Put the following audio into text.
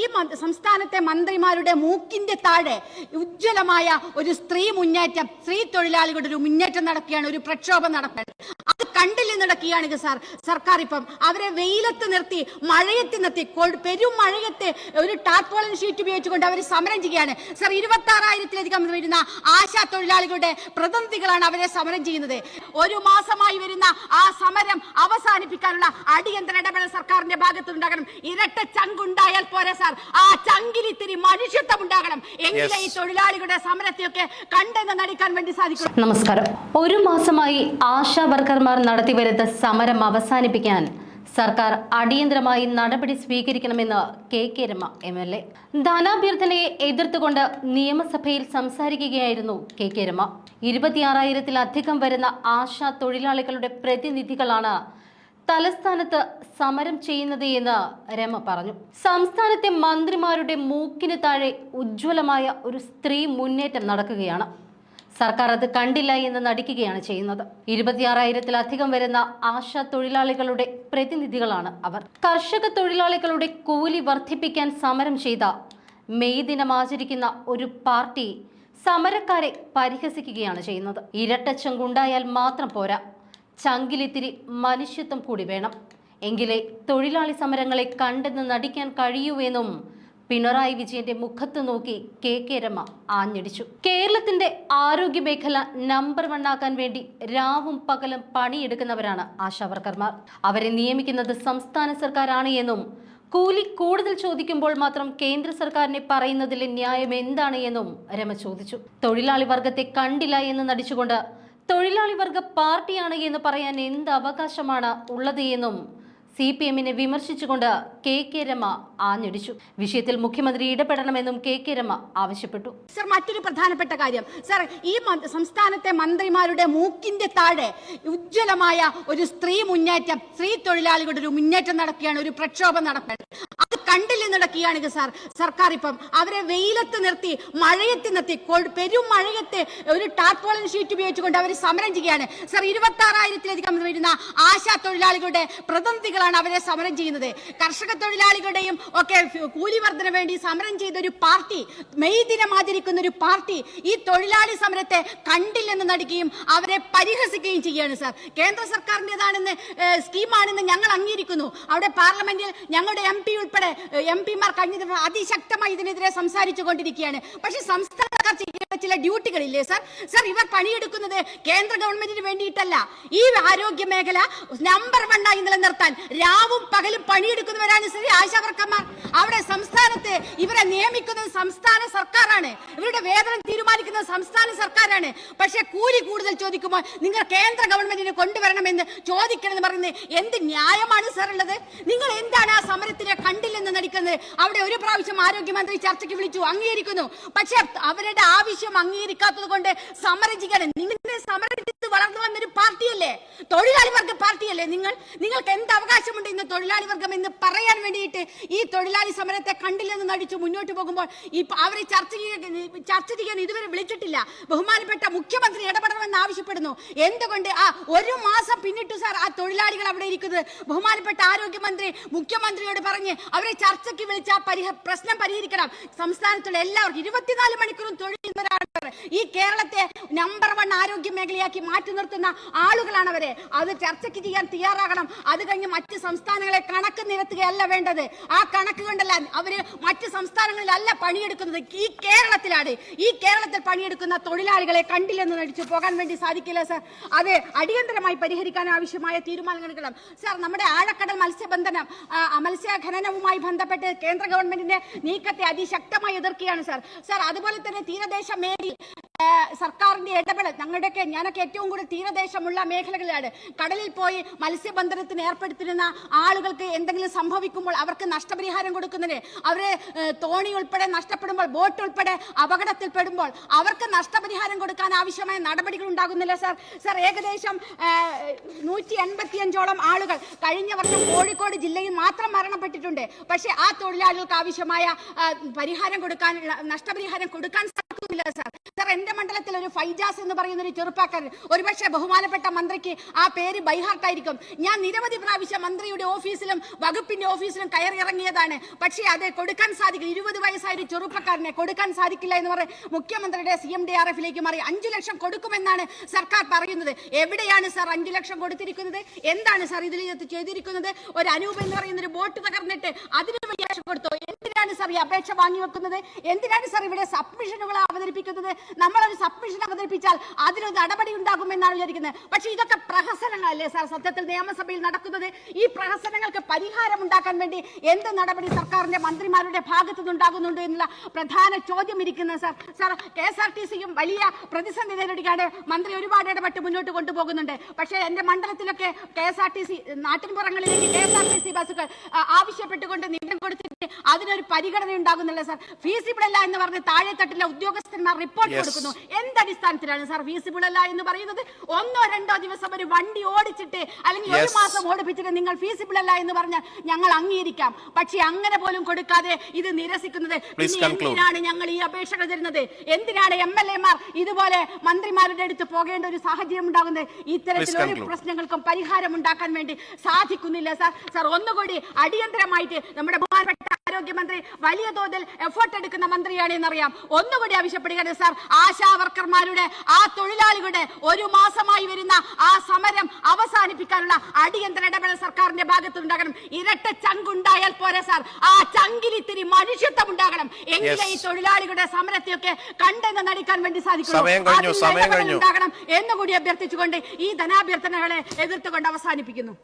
ഈ സംസ്ഥാനത്തെ മന്ത്രിമാരുടെ മൂക്കിന്റെ താഴെ ഉജ്ജ്വലമായ ഒരു സ്ത്രീ മുന്നേറ്റം സ്ത്രീ തൊഴിലാളികളുടെ ഒരു മുന്നേറ്റം നടക്കുകയാണ് ഒരു പ്രക്ഷോഭം നടക്കുകയാണ്. അത് കണ്ടില്ല നടക്കുകയാണെങ്കിൽ സാർ സർക്കാർ ഇപ്പം അവരെ വെയിലത്ത് നിർത്തി മഴയത്ത് നിർത്തി പെരും മഴയത്ത് ഒരു ടാർപോളിൻ ഷീറ്റ് ഉപയോഗിച്ചുകൊണ്ട് അവർ സമരം ചെയ്യുകയാണ്. സാർ ഇരുപത്തി ആറായിരത്തിലധികം വരുന്ന ആശാ തൊഴിലാളികളുടെ പ്രതിനിധികളാണ് അവരെ സമരം ചെയ്യുന്നത്. ഒരു മാസമായി വരുന്ന ആ സമരം അവസാനിപ്പിക്കാനുള്ള അടിയന്തര ഇടപെടൽ സർക്കാരിന്റെ ഭാഗത്ത് ഉണ്ടാകണം ഇരട്ട ചങ്കുണ്ടായാൽ പോരെ സാർ. ആ ചങ്കിലിത്തിരി മനുഷ്യത്വം ഉണ്ടാകണം എങ്കിലേ ഈ തൊഴിലാളികളുടെ സമരത്തെയൊക്കെ കണ്ടെന്ന് നടിക്കാൻ വേണ്ടി സാധിക്കും. നമസ്കാരം. ഒരു മാസമായി ആശാ വർക്കർമാർ നടത്തിവരുന്ന സമരം അവസാനിപ്പിക്കാൻ സർക്കാർ അടിയന്തരമായി നടപടി സ്വീകരിക്കണമെന്ന് K K Rema M L A. ധനാഭ്യർത്ഥനയെ എതിർത്തുകൊണ്ട് നിയമസഭയിൽ സംസാരിക്കുകയായിരുന്നു കെ കെ രമ. ഇരുപത്തിയാറായിരത്തിലധികം വരുന്ന ആശാ തൊഴിലാളികളുടെ പ്രതിനിധികളാണ് തലസ്ഥാനത്ത് സമരം ചെയ്യുന്നത് എന്ന് രമ പറഞ്ഞു. സംസ്ഥാനത്തെ മന്ത്രിമാരുടെ മൂക്കിന് താഴെ ഉജ്ജ്വലമായ ഒരു സ്ത്രീ മുന്നേറ്റം നടക്കുകയാണ്. സർക്കാർ അത് കണ്ടില്ല എന്ന് നടിക്കുകയാണ് ചെയ്യുന്നത്. ഇരുപത്തിയാറായിരത്തിലധികം വരുന്ന ആശാ തൊഴിലാളികളുടെ പ്രതിനിധികളാണ് അവർ. കർഷക തൊഴിലാളികളുടെ കൂലി വർദ്ധിപ്പിക്കാൻ സമരം ചെയ്ത മെയ് ദിനം ആചരിക്കുന്ന ഒരു പാർട്ടി സമരക്കാരെ പരിഹസിക്കുകയാണ് ചെയ്യുന്നത്. ഇരട്ടച്ചങ്കുണ്ടായാൽ മാത്രം പോരാ. ചങ്കിലിത്തിരി മനുഷ്യത്വം കൂടി വേണം. എങ്കിലേ തൊഴിലാളി സമരങ്ങളെ കണ്ടെന്ന് നടിക്കാൻ കഴിയൂവെന്നും പിണറായി വിജയന്റെ മുഖത്ത് നോക്കി കെ കെ രമ ആഞ്ഞടിച്ചു. കേരളത്തിന്റെ ആരോഗ്യ മേഖല നമ്പർ വൺ ആക്കാൻ വേണ്ടി രാവും പകലും പണിയെടുക്കുന്നവരാണ് ആശാവർക്കർമാർ. അവരെ നിയമിക്കുന്നത് സംസ്ഥാന സർക്കാരാണ് എന്നും കൂലി കൂടുതൽ ചോദിക്കുമ്പോൾ മാത്രം കേന്ദ്ര സർക്കാരിനെ പറയുന്നതിലെ ന്യായം എന്താണ് എന്നും രമ ചോദിച്ചു. തൊഴിലാളി വർഗത്തെ കണ്ടില്ല എന്ന് നടിച്ചുകൊണ്ട് തൊഴിലാളി വർഗ പാർട്ടിയാണ് എന്ന് പറയാൻ എന്ത് അവകാശമാണ് ഉള്ളത് എന്നും സി പി എമ്മിനെ വിമർശിച്ചുകൊണ്ട് കെ കെ രമ ആഞ്ഞടിച്ചു. വിഷയത്തിൽ മുഖ്യമന്ത്രി ഇടപെടണമെന്നും കെ കെ രമ ആവശ്യപ്പെട്ടു. സർ മറ്റൊരു പ്രധാനപ്പെട്ട കാര്യം. സർ ഈ സംസ്ഥാനത്തെ മന്ത്രിമാരുടെ മൂക്കിന്റെ താഴെ ഉജ്ജ്വലമായ ഒരു സ്ത്രീ മുന്നേറ്റം സ്ത്രീ തൊഴിലാളികളുടെ ഒരു മുന്നേറ്റം നടക്കുകയാണ് ഒരു പ്രക്ഷോഭം നടക്കുകയാണ്. കണ്ടില്ല നടക്കുകയാണ് സാർ? സർക്കാർ ഇപ്പം അവരെ വെയിലത്ത് നിർത്തി മഴയത്ത് നിർത്തി പെരും മഴയത്തെ ഒരു ടാർപോളിൻ ഷീറ്റ് ഉപയോഗിച്ചുകൊണ്ട് അവർ സമരം ചെയ്യുകയാണ്. സാർ ഇരുപത്തി ആറായിരത്തിലധികം വരുന്ന ആശാ തൊഴിലാളികളുടെ പ്രതിനിധികളാണ് അവരെ സമരം ചെയ്യുന്നത്. കർഷക തൊഴിലാളികളുടെയും ഒക്കെ കൂലി വർധന വേണ്ടി സമരം ചെയ്ത ഒരു പാർട്ടി മെയ് ദിനം ആചരിക്കുന്ന ഒരു പാർട്ടി ഈ തൊഴിലാളി സമരത്തെ കണ്ടില്ലെന്ന് നടിക്കുകയും അവരെ പരിഹസിക്കുകയും ചെയ്യുകയാണ് സാർ. കേന്ദ്ര സർക്കാരിന്റെതാണെന്ന് സ്കീമാണെന്ന് ഞങ്ങൾ അംഗീകരിക്കുന്നു. അവിടെ പാർലമെന്റിൽ ഞങ്ങളുടെ എം പി ഉൾപ്പെടെ എം പിമാർ കഴിഞ്ഞ അതിശക്തമായി ഇതിനെതിരെ സംസാരിച്ചു കൊണ്ടിരിക്കുകയാണ്. പക്ഷേ സംസ്ഥാന സർക്കാർ ചില ഡ്യൂട്ടികളില്ലേ സർ? സർ ഇവർ പണിയെടുക്കുന്നത് കേന്ദ്ര ഗവൺമെന്റിന് വേണ്ടിയിട്ടല്ല. ഈ ആരോഗ്യ മേഖല നമ്പർ വൺ ആയി നിലനിർത്താൻ രാവും പകലും പണിയെടുക്കുന്നവരാണ് ശ്രീ ആശാവർക്കന്മാർ അവിടെ സംസ്ഥാനത്ത് ഇവരെ നിയമിക്കുന്നത് സംസ്ഥാന സർക്കാരാണ്. ഇവരുടെ വേതനം തീരുമാനിക്കുന്നത് സംസ്ഥാന സർക്കാരാണ്. പക്ഷേ കൂലി കൂടുതൽ ചോദിക്കുമ്പോൾ നിങ്ങൾ കേന്ദ്ര ഗവൺമെന്റിനെ കൊണ്ടുവരണമെന്ന് ചോദിക്കണമെന്ന് പറയുന്നത് എന്ത് ന്യായമാണ് സാർ ഉള്ളത്? നിങ്ങൾ എന്താണ് ആ സമരത്തിനെ കണ്ടില്ലെന്ന് നടിക്കുന്നത്? അവിടെ ഒരു പ്രാവശ്യം ആരോഗ്യമന്ത്രി ചർച്ചയ്ക്ക് വിളിച്ചു അംഗീകരിക്കുന്നു. പക്ഷേ അവരുടെ ആവശ്യം അംഗീകരിക്കാത്തത് കൊണ്ട് സമരം നിങ്ങളെ നിങ്ങളുടെ സമരം വളർന്നു വന്നൊരു പാർട്ടിയല്ലേ? തൊഴിലാളി വർഗ പാർട്ടിയല്ലേ നിങ്ങൾ? നിങ്ങൾക്ക് എന്ത് അവകാശമുണ്ട് ഇന്ന് തൊഴിലാളി വർഗം എന്ന് പറയാൻ വേണ്ടിയിട്ട് ഈ തൊഴിലാളി സമരത്തെ കണ്ടില്ലെന്ന് നടിച്ചു മുന്നോട്ട് പോകുമ്പോൾ ഈ അവരെ ചർച്ച ചർച്ച ചെയ്യാൻ ഇതുവരെ വിളിച്ചിട്ടില്ല. ബഹുമാനപ്പെട്ട മുഖ്യമന്ത്രി ഇടപെടണമെന്ന് ആവശ്യപ്പെടുന്നു. എന്തുകൊണ്ട് ആ ഒരു മാസം പിന്നിട്ടു സാർ ആ തൊഴിലാളികൾ അവിടെ ഇരിക്കുന്നത്? ബഹുമാനപ്പെട്ട ആരോഗ്യമന്ത്രി മുഖ്യമന്ത്രിയോട് പറഞ്ഞ് അവരെ ചർച്ചയ്ക്ക് വിളിച്ച് പ്രശ്നം പരിഹരിക്കണം. സംസ്ഥാനത്തുള്ള എല്ലാവർക്കും ഇരുപത്തിനാല് മണിക്കൂറും തൊഴിൽ. got ഈ കേരളത്തെ നമ്പർ വൺ ആരോഗ്യ മേഖലയാക്കി മാറ്റി നിർത്തുന്ന ആളുകളാണ് അവരെ അത് ചർച്ചയ്ക്ക് ചെയ്യാൻ തയ്യാറാകണം. അത് കഴിഞ്ഞ് മറ്റ് സംസ്ഥാനങ്ങളെ കണക്ക് നിരത്തുകയല്ല വേണ്ടത്. ആ കണക്ക് കൊണ്ടല്ല അവർ മറ്റ് സംസ്ഥാനങ്ങളിലല്ല പണിയെടുക്കുന്നത്. ഈ കേരളത്തിലാണ്. ഈ കേരളത്തിൽ പണിയെടുക്കുന്ന തൊഴിലാളികളെ കണ്ടില്ലെന്ന് നടിച്ചു പോകാൻ വേണ്ടി സാധിക്കില്ല സാർ. അത് അടിയന്തരമായി പരിഹരിക്കാൻ ആവശ്യമായ തീരുമാനങ്ങൾ എടുക്കണം സാർ നമ്മുടെ ആഴക്കടൽ മത്സ്യബന്ധനം മത്സ്യഖനനവുമായി ബന്ധപ്പെട്ട് കേന്ദ്ര ഗവൺമെന്റിന്റെ നീക്കത്തെ അതിശക്തമായി എതിർക്കുകയാണ് സാർ. സാർ അതുപോലെ തന്നെ തീരദേശ മേഖല സർക്കാരിന്റെ ഇടപെടൽ. ഞങ്ങളുടെയൊക്കെ ഞാനൊക്കെ ഏറ്റവും കൂടുതൽ തീരദേശമുള്ള മേഖലകളിലാണ്. കടലിൽ പോയി മത്സ്യബന്ധനത്തിന് ഏർപ്പെടുത്തിരുന്ന ആളുകൾക്ക് എന്തെങ്കിലും സംഭവിക്കുമ്പോൾ അവർക്ക് നഷ്ടപരിഹാരം കൊടുക്കുന്നതിന് അവരെ തോണി ഉൾപ്പെടെ നഷ്ടപ്പെടുമ്പോൾ ബോട്ട് ഉൾപ്പെടെ അപകടത്തിൽപ്പെടുമ്പോൾ അവർക്ക് നഷ്ടപരിഹാരം കൊടുക്കാൻ ആവശ്യമായ നടപടികൾ ഉണ്ടാകുന്നില്ല സർ. സർ ഏകദേശം നൂറ്റി എൺപത്തിയഞ്ചോളം ആളുകൾ കഴിഞ്ഞ വർഷം കോഴിക്കോട് ജില്ലയിൽ മാത്രം മരണപ്പെട്ടിട്ടുണ്ട്. പക്ഷേ ആ തൊഴിലാളികൾക്ക് ആവശ്യമായ പരിഹാരം കൊടുക്കാൻ നഷ്ടപരിഹാരം കൊടുക്കാൻ സാധിക്കുന്നില്ല സാർ. സാർ എന്റെ മണ്ഡലത്തിൽ ഒരു ഫൈജാസ് എന്ന് പറയുന്ന ഒരു ചെറുപ്പക്കാരൻ ഒരുപക്ഷെ ബഹുമാനപ്പെട്ട മന്ത്രിക്ക് ആ പേര് ബൈഹാർട്ടായിരിക്കും. ഞാൻ നിരവധി പ്രാവശ്യം മന്ത്രിയുടെ ഓഫീസിലും വകുപ്പിന്റെ ഓഫീസിലും കയറി ഇറങ്ങിയതാണ് പക്ഷേ അത് കൊടുക്കാൻ സാധിക്കില്ല. ഇരുപത് വയസ്സായ ഒരു ചെറുപ്പക്കാരനെ കൊടുക്കാൻ സാധിക്കില്ല എന്ന് പറയും മുഖ്യമന്ത്രിയുടെ സി എം ഡി ആർ എഫിലേക്ക് മാറി അഞ്ചു ലക്ഷം കൊടുക്കുമെന്നാണ് സർക്കാർ പറയുന്നത്. എവിടെയാണ് സാർ അഞ്ചു ലക്ഷം കൊടുത്തിരിക്കുന്നത്? എന്താണ് സാർ ഇതിൽ ചെയ്തിരിക്കുന്നത്? ഒരു അനൂപ് എന്ന് പറയുന്ന ഒരു ബോട്ട് തകർന്നിട്ട് അതിന് വലിയ കൊടുത്തോ? എന്തിനാണ് സാർ ഈ അപേക്ഷ വാങ്ങി വെക്കുന്നത് എന്തിനാണ് സാർ ഇവിടെ സബ്മിഷനുകൾ അവതരിപ്പിക്കുന്നത്? നമ്മളൊരു സബ്മിഷൻ അവതരിപ്പിച്ചാൽ അതിനൊരു നടപടി ഉണ്ടാകുമെന്നാണ് വിചാരിക്കുന്നത്. പക്ഷേ ഇതൊക്കെ പ്രഹസനങ്ങളല്ലേ സാർ? സത്യത്തിൽ നിയമസഭയിൽ നടക്കുന്നത് ഈ പ്രഹസനങ്ങൾക്ക് പരിഹാരം ഉണ്ടാക്കാൻ വേണ്ടി എന്ത് നടപടി സർക്കാരിന്റെ മന്ത്രിമാരുടെ ഭാഗത്തു നിന്നുണ്ടാകുന്നുണ്ട് എന്നുള്ള പ്രധാന ചോദ്യം ഇരിക്കുന്നത് sir. Sir K S R T സിയും വലിയ പ്രതിസന്ധി നേരിടുകയാണ്. മന്ത്രി ഒരുപാട് ഇടപെട്ട് മുന്നോട്ട് കൊണ്ടുപോകുന്നുണ്ട്. പക്ഷേ എന്റെ മണ്ഡലത്തിലൊക്കെ K S R T C നാട്ടിൻപുറങ്ങളിലേക്ക് K S R T C ബസ്സുകൾ ആവശ്യപ്പെട്ടുകൊണ്ട് നിലം കൊടുത്തിട്ട് അതിനൊരു പരിഗണന ഉണ്ടാകുന്നില്ല സാർ ഫീസിബിൾ അല്ല എന്ന് പറഞ്ഞ് താഴെത്തട്ടിലെ ഉദ്യോഗസ്ഥന്മാർ റിപ്പോർട്ട് കൊടുക്കുന്നു. എന്തടിസ്ഥാനത്തിലാണ് സാർ ഫീസിബിൾ അല്ല എന്ന് പറയുന്നത്? ഒന്നോ രണ്ടോ ദിവസം ഒരു വണ്ടി ഓടിച്ചിട്ട് അല്ലെങ്കിൽ ഒരു മാസം ഓടിപ്പിച്ചിട്ട് നിങ്ങൾ ഫീസിബിൾ അല്ല എന്ന് പറഞ്ഞാൽ ഞങ്ങൾ അംഗീകരിക്കാം. പക്ഷെ അങ്ങനെ പോലും കൊടുക്കാതെ ഇത് നിരസിക്കുന്നത് എന്തിനാണ് ഞങ്ങൾ ഈ അപേക്ഷകൾ തരുന്നത്? എന്തിനാണ് എം എൽ എമാർ ഇതുപോലെ മന്ത്രിമാരുടെ അടുത്ത് പോകേണ്ട ഒരു സാഹചര്യം ഉണ്ടാകുന്നത്? ഇത്തരത്തിൽ ഒരു. പ്രശ്നങ്ങൾക്കും പരിഹാരം ഉണ്ടാക്കാൻ വേണ്ടി സാധിക്കുന്നില്ല സാർ സാർ ഒന്നുകൂടി അടിയന്തരമായിട്ട് നമ്മുടെ ബഹുമാനപ്പെട്ട ആരോഗ്യമന്ത്രി വലിയ തോതിൽ എഫേർട്ട് എടുക്കുന്ന മന്ത്രിയാണ് എന്നറിയാം. ഒന്നുകൂടി ആവശ്യപ്പെടുകയാണ് സാർ ആശാ വർക്കർമാരുടെ ആ തൊഴിലാളികളുടെ ഒരു മാസമായി വരുന്ന ആ സമരം അവസാനിപ്പിക്കാനുള്ള അടിയന്തര ഇടപെടൽ സർക്കാരിന്റെ ഭാഗത്ത് ഉണ്ടാകണം ഇരട്ട ചങ്കുണ്ടായാൽ പോരെ സാർ ആ ചങ്കിൽ ഇത്തിരി മനുഷ്യത്വം ഉണ്ടാകണം. എങ്കിലേ ഈ തൊഴിലാളികളുടെ സമരത്തെയൊക്കെ കണ്ടെന്ന് നടിക്കാൻ വേണ്ടി സാധിക്കും. ഉണ്ടാകണം എന്നുകൂടി അഭ്യർത്ഥിച്ചുകൊണ്ട് ഈ ധനാഭ്യർത്ഥനകളെ എതിർത്തുകൊണ്ട് അവസാനിപ്പിക്കുന്നു.